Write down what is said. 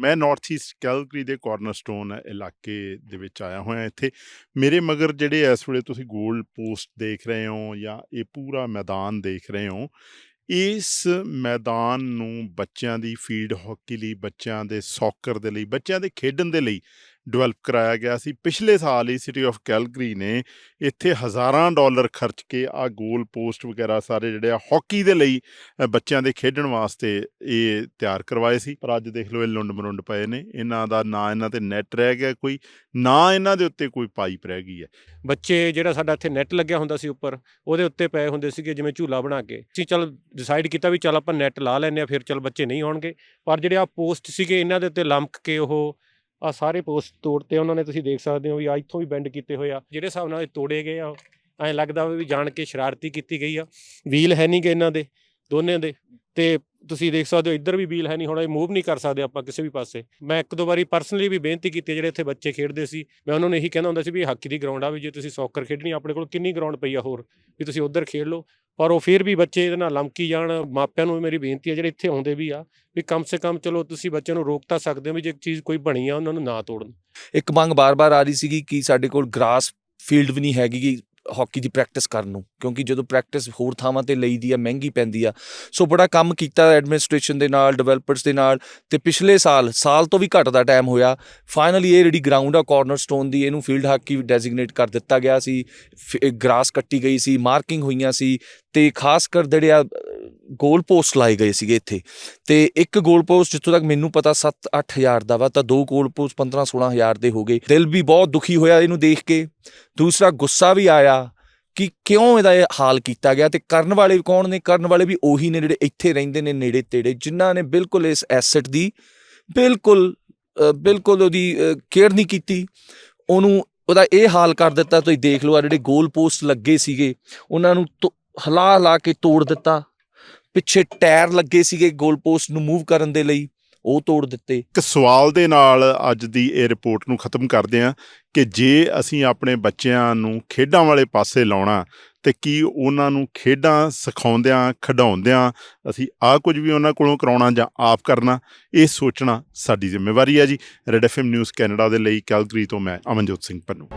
ਮੈਂ north East Calgary ਦੇ ਕਾਰਨਰਸਟੋਨ ਇਲਾਕੇ ਦੇ ਵਿੱਚ ਆਇਆ ਹੋਇਆ ਇੱਥੇ। ਮੇਰੇ ਮਗਰ ਜਿਹੜੇ ਇਸ ਵੇਲੇ ਤੁਸੀਂ ਗੋਲ ਪੋਸਟ ਦੇਖ ਰਹੇ ਹੋ ਜਾਂ ਇਹ ਪੂਰਾ ਮੈਦਾਨ ਦੇਖ ਰਹੇ ਹੋ, ਇਸ ਮੈਦਾਨ ਨੂੰ ਬੱਚਿਆਂ ਦੀ ਫੀਲਡ ਹਾਕੀ ਲਈ, ਬੱਚਿਆਂ ਦੇ ਸੌਕਰ ਦੇ ਲਈ, ਬੱਚਿਆਂ ਦੇ ਖੇਡਣ ਦੇ ਲਈ ਡਿਵੈਲਪ ਕਰਾਇਆ ਗਿਆ ਸੀ। ਪਿਛਲੇ ਸਾਲ ਹੀ ਸਿਟੀ ਆਫ ਕੈਲਗਰੀ ਨੇ ਇੱਥੇ ਹਜ਼ਾਰਾਂ ਡਾਲਰ ਖਰਚ ਕੇ ਆ ਗੋਲ ਪੋਸਟ ਵਗੈਰਾ ਸਾਰੇ ਜਿਹੜੇ ਆ ਹਾਕੀ ਦੇ ਲਈ ਬੱਚਿਆਂ ਦੇ ਖੇਡਣ ਵਾਸਤੇ ਇਹ ਤਿਆਰ ਕਰਵਾਏ ਸੀ। ਪਰ ਅੱਜ ਦੇਖ ਲਓ ਇਹ ਲੁੰਡ ਮਰੁੰਡ ਪਏ ਨੇ। ਇਹਨਾਂ ਦਾ ਨਾ ਇਹਨਾਂ ਤੇ ਨੈਟ ਰਹਿ ਗਿਆ ਕੋਈ, ਨਾ ਇਹਨਾਂ ਦੇ ਉੱਤੇ ਕੋਈ ਪਾਈਪ ਰਹਿ ਗਈ ਹੈ। ਬੱਚੇ ਜਿਹੜਾ ਸਾਡਾ ਇੱਥੇ ਨੈਟ ਲੱਗਿਆ ਹੁੰਦਾ ਸੀ ਉੱਪਰ, ਉਹਦੇ ਉੱਤੇ ਪਏ ਹੁੰਦੇ ਸੀਗੇ ਜਿਵੇਂ ਝੂਲਾ ਬਣਾ ਕੇ। ਅਸੀਂ ਚੱਲ ਡਿਸਾਈਡ ਕੀਤਾ ਵੀ ਚੱਲ ਆਪਾਂ ਨੈਟ ਲਾ ਲੈਂਦੇ ਆ ਫਿਰ ਚੱਲ ਬੱਚੇ ਨਹੀਂ ਹੋਣਗੇ ਪਰ ਜਿਹੜੇ ਆ ਪੋਸਟ ਸੀਗੇ, ਇਹਨਾਂ ਦੇ ਉੱਤੇ ਲੰਮਕ ਕੇ ਉਹ ਆ ਸਾਰੇ ਪੋਸਟ ਤੋੜਤੇ ਉਹਨਾਂ ਨੇ ਤੁਸੀਂ ਦੇਖ ਸਕਦੇ ਹੋ ਵੀ ਆ ਇੱਥੋਂ ਵੀ ਬੈਂਡ ਕੀਤੇ ਹੋਏ ਆ। ਜਿਹੜੇ ਹਿਸਾਬ ਨਾਲ ਇਹ ਤੋੜੇ ਗਏ ਆ ਐਂ ਲੱਗਦਾ ਵੀ ਜਾਣ ਕੇ ਸ਼ਰਾਰਤੀ ਕੀਤੀ ਗਈ ਆ। ਵੀਲ ਹੈ ਨਹੀਂ ਗੇ ਇਹਨਾਂ ਦੇ ਦੋਨੇ ਦੇ। ਤੇ ਤੁਸੀਂ ਦੇਖ ਸਕਦੇ ਹੋ ਇੱਧਰ ਵੀ ਵੀਲ ਹੈ ਨਹੀਂ ਹੁਣ ਇਹ ਮੂਵ ਨਹੀਂ ਕਰ ਸਕਦੇ ਆਪਾਂ ਕਿਸੇ ਵੀ ਪਾਸੇ। ਮੈਂ ਇੱਕ ਦੋ ਵਾਰੀ ਪਰਸਨਲੀ ਵੀ ਬੇਨਤੀ ਕੀਤੀ ਹੈ, ਜਿਹੜੇ ਇੱਥੇ ਬੱਚੇ ਖੇਡਦੇ ਸੀ ਮੈਂ ਉਹਨਾਂ ਨੂੰ ਇਹੀ ਕਹਿੰਦਾ ਹੁੰਦਾ ਸੀ ਵੀ ਹਾਕੀ ਦੀ ਗਰਾਊਂਡ ਆ ਵੀ ਜੇ ਤੁਸੀਂ ਸੌਕਰ ਖੇਡਣੀ ਆਪਣੇ ਕੋਲ ਕਿੰਨੀ ਗਰਾਊਂਡ ਪਈ ਆ ਹੋਰ ਵੀ ਤੁਸੀਂ ਉੱਧਰ ਖੇਡ ਲਓ। ਪਰ ਉਹ ਫਿਰ ਵੀ ਬੱਚੇ ਇਹਦੇ ਨਾਲ ਲਮਕੀ ਜਾਣ, ਮਾਪਿਆਂ ਨੂੰ ਵੀ ਮੇਰੀ ਬੇਨਤੀ ਹੈ, ਜਿਹੜੇ ਇੱਥੇ ਆਉਂਦੇ ਵੀ ਆ, ਵੀ ਕਮ ਸੇ ਕਮ ਚਲੋ ਤੁਸੀਂ ਬੱਚਿਆਂ ਨੂੰ ਰੋਕ ਤਾਂ ਸਕਦੇ ਹੋ ਵੀ ਜੇ ਚੀਜ਼ ਕੋਈ ਬਣੀ ਆ, ਉਹਨਾਂ ਨੂੰ ਨਾ ਤੋੜਨ। ਇੱਕ ਮੰਗ ਬਾਰ-ਬਾਰ ਆ ਰਹੀ ਸੀਗੀ ਕਿ ਸਾਡੇ ਕੋਲ ਗ੍ਰਾਸ ਫੀਲਡ ਵੀ ਨਹੀਂ ਹੈਗੀ ਗੀ ਹਾਕੀ ਦੀ ਪ੍ਰੈਕਟਿਸ ਕਰਨ ਨੂੰ, ਕਿਉਂਕਿ ਜਦੋਂ ਪ੍ਰੈਕਟਿਸ ਹੋਰ ਥਾਵਾਂ ਤੇ ਲਈਦੀ ਆ, ਮਹਿੰਗੀ ਪੈਂਦੀ ਆ। ਸੋ ਬੜਾ ਕੰਮ ਕੀਤਾ ਐਡਮਿਨਿਸਟ੍ਰੇਸ਼ਨ ਦੇ ਨਾਲ ਡਿਵੈਲਪਰਸ ਦੇ ਨਾਲ, ਤੇ ਪਿਛਲੇ ਸਾਲ ਸਾਲ ਤੋਂ ਵੀ ਘੱਟ ਦਾ ਟਾਈਮ ਹੋਇਆ। ਫਾਈਨਲੀ ਇਹ ਜਿਹੜੀ ਗਰਾਊਂਡ ਆ ਕਾਰਨਰਸਟੋਨ ਦੀ, ਇਹਨੂੰ ਫੀਲਡ ਹਾਕੀ ਡੈਜ਼ਿਗਨੇਟ ਕਰ ਦਿੱਤਾ ਗਿਆ ਸੀ। ਗ੍ਰਾਸ ਕੱਟੀ ਗਈ ਸੀ ਮਾਰਕਿੰਗ ਹੋਈਆਂ ਸੀ। ਤੇ ਖਾਸ ਕਰ ਜਿਹੜੇ ਆ ਗੋਲ ਪੋਸਟ ਲਾਏ ਗਏ ਸੀਗੇ ਇੱਥੇ। ਤੇ ਇੱਕ ਗੋਲ ਪੋਸਟ ਜਿੱਥੋਂ ਤੱਕ ਮੈਨੂੰ ਪਤਾ 7-8000 ਦਾ ਵਾ, ਤਾਂ ਦੋ ਗੋਲ ਪੋਸਟ 15-16000 ਦੇ ਹੋ ਗਏ। ਦਿਲ ਵੀ ਬਹੁਤ ਦੁਖੀ ਹੋਇਆ ਇਹਨੂੰ ਦੇਖ ਕੇ। ਦੂਸਰਾ ਗੁੱਸਾ ਵੀ ਆਇਆ ਕਿ ਕਿਉਂ ਇਹਦਾ ਇਹ ਹਾਲ ਕੀਤਾ ਗਿਆ ਤੇ ਕਰਨ ਵਾਲੇ ਕੌਣ ਨੇ? ਕਰਨ ਵਾਲੇ ਵੀ ਉਹੀ ਨੇ ਜਿਹੜੇ ਇੱਥੇ ਰਹਿੰਦੇ ਨੇ ਨੇੜੇ ਤੇੜੇ ਜਿਨ੍ਹਾਂ ਨੇ ਬਿਲਕੁਲ ਇਸ ਐਸੈਟ ਦੀ ਬਿਲਕੁਲ ਬਿਲਕੁਲ ਉਹਦੀ ਕੇਅਰ ਨਹੀਂ ਕੀਤੀ। ਉਹਨੂੰ ਉਹਦਾ ਇਹ ਹਾਲ ਕਰ ਦਿੱਤਾ, ਤੁਸੀਂ ਦੇਖ ਲਓ ਆ ਜਿਹੜੇ ਗੋਲ ਪੋਸਟ ਲੱਗੇ ਸੀਗੇ, ਉਹਨਾਂ ਨੂੰ ਤੋ- ਹਲਾ ਹਿਲਾ ਕੇ ਤੋੜ ਦਿੱਤਾ। ਪਿੱਛੇ ਟਾਇਰ ਲੱਗੇ ਸੀਗੇ ਗੋਲ ਪੋਸਟ ਨੂੰ ਮੂਵ ਕਰਨ ਦੇ ਲਈ, ਉਹ ਤੋੜ ਦਿੱਤੇ। ਇੱਕ ਸਵਾਲ ਦੇ ਨਾਲ ਅੱਜ ਦੀ ਇਹ ਰਿਪੋਰਟ ਨੂੰ ਖਤਮ ਕਰਦੇ ਹਾਂ ਕਿ ਜੇ ਅਸੀਂ ਆਪਣੇ ਬੱਚਿਆਂ ਨੂੰ ਖੇਡਾਂ ਵਾਲੇ ਪਾਸੇ ਲਾਉਣਾ, ਤੇ ਕੀ ਉਹਨਾਂ ਨੂੰ ਖੇਡਾਂ ਸਿਖਾਉਂਦਿਆਂ, ਖਿਡਾਉਂਦਿਆਂ ਅਸੀਂ ਆ ਕੁਝ ਵੀ ਉਹਨਾਂ ਕੋਲੋਂ ਕਰਾਉਣਾ ਜਾਂ ਆਪ ਕਰਨਾ, ਇਹ ਸੋਚਣਾ ਸਾਡੀ ਜ਼ਿੰਮੇਵਾਰੀ ਹੈ ਜੀ। ਰੈਡ ਐਫਐਮ ਨਿਊਜ਼ ਕੈਨੇਡਾ ਦੇ ਲਈ, ਕੈਲਗਰੀ ਤੋਂ ਮੈਂ ਅਮਨਜੋਤ ਸਿੰਘ ਪੰਨੂ।